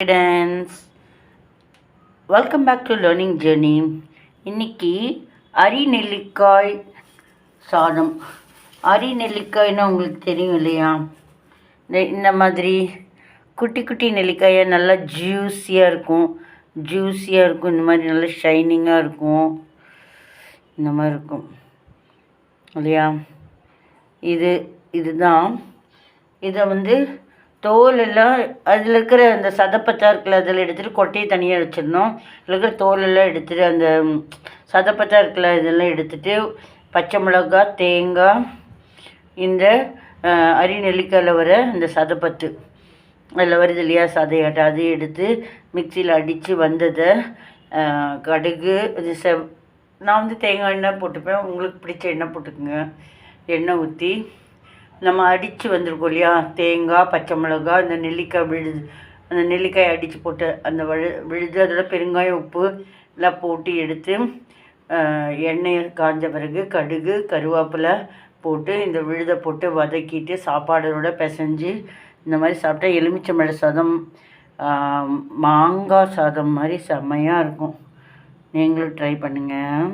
Students welcome back to learning journey இன்னைக்கு அரி நெல்லிக்காய் சாதம். அரி நெல்லிக்காய்னா உங்களுக்கு தெரியும் இல்லையா? இந்த இந்த மாதிரி குட்டி குட்டி நெல்லிக்காயை நல்லா ஜூஸியாக இருக்கும். ஜூஸியாக இருக்கும். இந்த மாதிரி நல்லா ஷைனிங்காக இருக்கும். இந்த மாதிரி இருக்கும். இல்லையா? இது இதுதான். இதை வந்து தோல் எல்லாம் அதில் இருக்கிற அந்த சதப்பத்தா இருக்குல்ல அதில் எடுத்துகிட்டு கொட்டையை தனியாக வச்சிடணும். அதில் இருக்கிற தோலெல்லாம் எடுத்துகிட்டு அந்த ம், சதப்பத்தா இருக்குல்ல இதெல்லாம் எடுத்துகிட்டு பச்சை மிளகா தேங்காய் இந்த அரி நெல்லிக்காயில் வர இந்த சதப்பத்து. அதில் வருது இல்லையா சதையாட்டை அதையும் எடுத்து மிக்சியில் அடித்து வந்ததை கடுகு இது செவ் நான் வந்து தேங்காய் எண்ணெய் போட்டுப்பேன். உங்களுக்கு பிடிச்ச எண்ணெய் போட்டுக்குங்க. எண்ணெய் ஊற்றி நம்ம அடித்து வந்திருக்கோம் இல்லையா? தேங்காய் பச்சை மிளகாய் இந்த நெல்லிக்காய் விழுது அந்த நெல்லிக்காய் அடித்து போட்டு அந்த வழு விழுது அதில் பெருங்காயம் உப்பு எல்லாம் போட்டு எடுத்து எண்ணெய் காஞ்ச பிறகு கடுகு கருவேப்பிலை போட்டு இந்த விழுதை போட்டு வதக்கிட்டு சாப்பாடோட பிசைஞ்சு இந்த மாதிரி சாப்பிட்டா எலுமிச்சம்பழ சாதம் மாங்காய் சாதம் மாதிரி செம்மையாக இருக்கும். நீங்களும் ட்ரை பண்ணுங்கள்